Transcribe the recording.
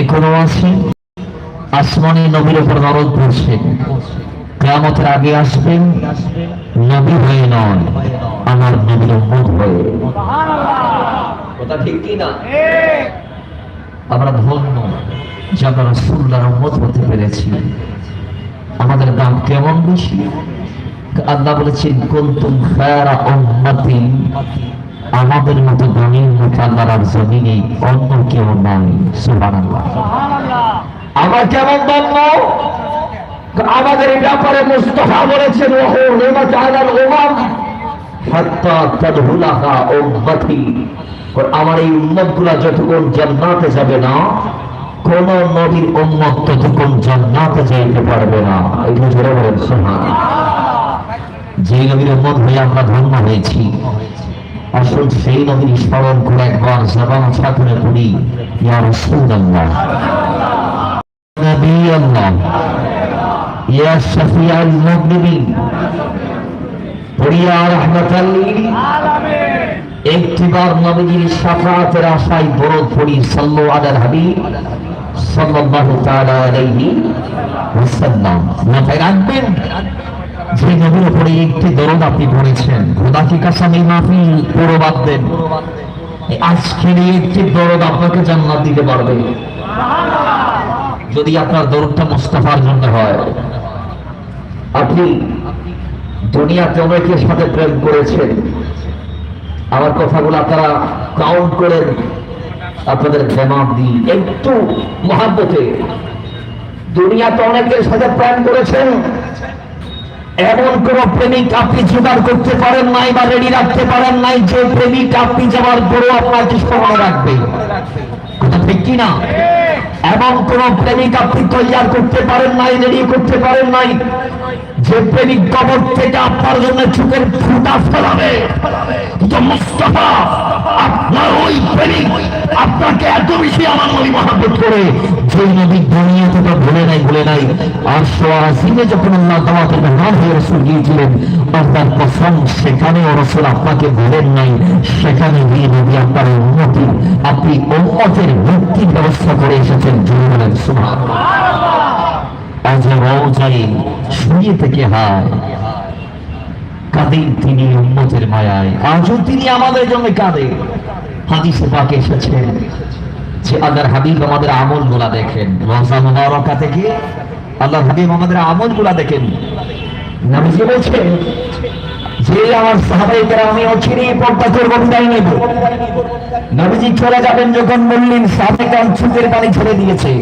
এখনও আছে? আসমানি নবীর উপর নরদ আগে আসবেন নবী হয়ে নয়, আমার নবীর উম্মত হয়ে। ঠিক কি না? আমরা ধন্য, যে আমরা উম্মত হতে পেরেছি। আমাদের দাম কেমন বেশি? আল্লাহ বলেছেন উম্মাতিন আমাদের মতো দামির মতো জমিনে অন্য কেউ নাই, সুবহানাল্লাহ। আমার কেমন ধন্য আমাদের ব্যাপারে মুস্তফা বলেছেন, ওহো আমার এই উম্মতগুলা যতক্ষণ জান্নাতে যাবে না, কোন নবীর উম্মত ততক্ষণ জান্নাতে যাইতে পারবে না। এটা যে নবীর উম্মত হয়ে আমরা ধন্য হয়েছি। আসল সেই নবীর স্মরণ করে একবার জবান ছাত্রে পড়ি ইয়া নবী আল্লাহ ইয়া শফিআল মুজনিবিন পড়ি রাহমাতাল লিল। একটিবার নবীজির শাফাআতের আশায় পড়ি সাল্লু আলাল হাবিব, সাল্লাল্লাহু তাআলা আলাইহি ওয়াসাল্লাম। রাখবেন? যে নবীর উপরে একটি দরদ আপনি পড়েছেন দেন? আজকের এই একটি দরদ আপনাকে জান্নাত দিতে পারবে। যদি আপনার দরদটা জন্য হয়। আপনি দুনিয়াতে অনেকের সাথে প্রেম করেছেন। আমার কথাগুলো আপনারা কাউন্ট করেন। আপনাদের জবাব দিই একটু মহাব্বতে। দুনিয়াতে অনেকের সাথে প্রেম করেছেন। এমন কোন প্রেমিক আপনি জোগাড় করতে পারেন নাই বা রেডি রাখতে পারেন নাই, যে প্রেমিক আপনি যাওয়ার পরেও আপনার কিছু মনে রাখবে। কথা ঠিক কি না? এমন কোন প্রেমিক আপনি তৈয়ার করতে পারেন নাই রেডি করতে পারেন নাই, যে প্রেমিক কবর থেকে আপনার জন্য চোখের ফুটা ফেলাবে। মুস্তফা, আপনার ওই প্রেমিক আপনাকে এত বেশি আমার নবী মহাব্বত করে যে নবী দুনিয়াতে তো ভুলে নাই। আর সোয়াসিনে যখন আল্লাহ দাওয়াতের মেহমান হয়ে রসুল গিয়েছিলেন আপনার কসম, সেখানে রসুল আপনাকে ভুলেন নাই, সেখানে গিয়ে নবী আপনার উন্নতি, আপনি উন্মতের মুক্তির ব্যবস্থা করে এসেছেন। জুড়ে বলেন সুভাষ আজ রওজায় শুয়ে থেকে হায় কাঁদেন তিনি উন্মতের মায়ায়, আজও তিনি আমাদের জন্য কাঁদে। হাদিসে পাকে এসেছেন যে আল্লাহর হাবিব আমাদের আমলগুলা দেখেন। রোজা মোবারকা থেকে আল্লাহ হাবিব আমাদের আমলগুলা দেখেন বলছেন যে আমার সাহাবাই আমি অচিরেই পর্দা করব, বিদায় নেব। নবীজি চলে যাবেন যখন বললেন সাহাবাই চুপের পানি ছেড়ে দিয়েছে।